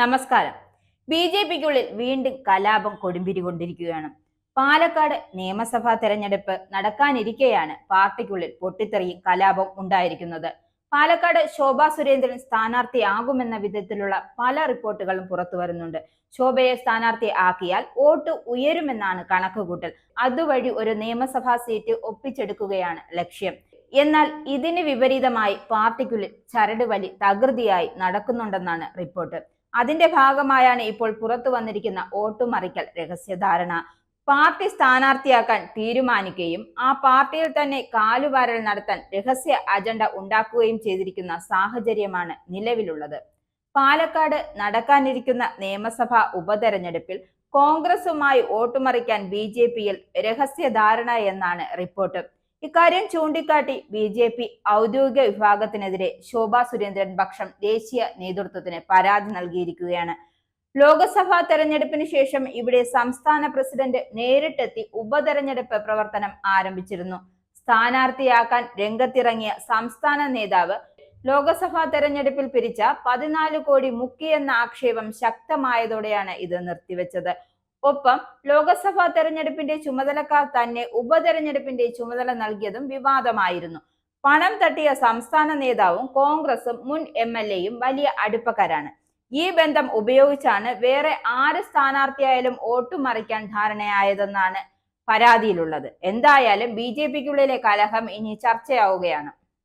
നമസ്കാരം. B J പിക്കുള്ളിൽ വീണ്ടും കലാപം കൊടുമ്പിരി കൊണ്ടിരിക്കുകയാണ് പാലക്കാട് നിയമസഭാ തെരഞ്ഞെടുപ്പ് നടക്കാനിരിക്കെയാണ് പാർട്ടിക്കുള്ളിൽ പൊട്ടിത്തെറിയും കലാപം ഉണ്ടായിരിക്കുന്നത്. പാലക്കാട് ശോഭാ സുരേന്ദ്രൻ സ്ഥാനാർത്ഥിയാകുമെന്ന വിധത്തിലുള്ള പല റിപ്പോർട്ടുകളും പുറത്തു വരുന്നുണ്ട്. ശോഭയെ സ്ഥാനാർത്ഥി ആക്കിയാൽ വോട്ട് ഉയരുമെന്നാണ് കണക്കുകൂട്ടൽ. അതുവഴി ഒരു നിയമസഭാ സീറ്റ് ഒപ്പിച്ചെടുക്കുകയാണ് ലക്ഷ്യം. എന്നാൽ ഇതിന് വിപരീതമായി പാർട്ടിക്കുള്ളിൽ ചരടുവലി തകൃതിയായി നടക്കുന്നുണ്ടെന്നാണ് റിപ്പോർട്ട്. അതിന്റെ ഭാഗമായാണ് ഇപ്പോൾ പുറത്തു വന്നിരിക്കുന്ന ഓട്ടുമറിക്കൽ രഹസ്യധാരണ. പാർട്ടി സ്ഥാനാർത്ഥിയാക്കാൻ തീരുമാനിക്കുകയും ആ പാർട്ടിയിൽ തന്നെ കാലുവാരൽ നടത്താൻ രഹസ്യ അജണ്ട ഉണ്ടാക്കുകയും ചെയ്തിരിക്കുന്ന സാഹചര്യമാണ് നിലവിലുള്ളത്. പാലക്കാട് നടക്കാനിരിക്കുന്ന നിയമസഭാ ഉപതെരഞ്ഞെടുപ്പിൽ കോൺഗ്രസുമായി വോട്ടുമറിക്കാൻ ബി ജെ പിയിൽ രഹസ്യധാരണ എന്നാണ് റിപ്പോർട്ട്. ഇക്കാര്യം ചൂണ്ടിക്കാട്ടി ബി ജെ പി ഔദ്യോഗിക വിഭാഗത്തിനെതിരെ ശോഭാ സുരേന്ദ്രൻ പക്ഷം ദേശീയ നേതൃത്വത്തിന് പരാതി നൽകിയിരിക്കുകയാണ്. ലോക്സഭാ തെരഞ്ഞെടുപ്പിന് ശേഷം ഇവിടെ സംസ്ഥാന പ്രസിഡന്റ് നേരിട്ടെത്തി ഉപതെരഞ്ഞെടുപ്പ് പ്രവർത്തനം ആരംഭിച്ചിരുന്നു. സ്ഥാനാർത്ഥിയാക്കാൻ രംഗത്തിറങ്ങിയ സംസ്ഥാന നേതാവ് ലോക്സഭാ തെരഞ്ഞെടുപ്പിൽ പിരിച്ച പതിനാല് കോടി മുക്കിയെന്ന ആക്ഷേപം ശക്തമായതോടെയാണ് ഇത് നിർത്തിവെച്ചത്. ഒപ്പം ലോകസഭാ തെരഞ്ഞെടുപ്പിന്റെ ചുമതലക്കാർ തന്നെ ഉപതെരഞ്ഞെടുപ്പിന്റെ ചുമതല നൽകിയതും വിവാദമായിരുന്നു. പണം തട്ടിയ സംസ്ഥാന നേതാവും കോൺഗ്രസും മുൻ എം എൽ എയും വലിയ അടുപ്പക്കാരാണ്. ഈ ബന്ധം ഉപയോഗിച്ചാണ് വേറെ ആര് സ്ഥാനാർത്ഥിയായാലും ഓട്ടുമറിക്കാൻ മറിക്കാൻ ധാരണയായതെന്നാണ് പരാതിയിലുള്ളത്. എന്തായാലും ബി ജെ പിക്കുള്ളിലെ കലഹം ഇനി ചർച്ചയാവുകയാണ്.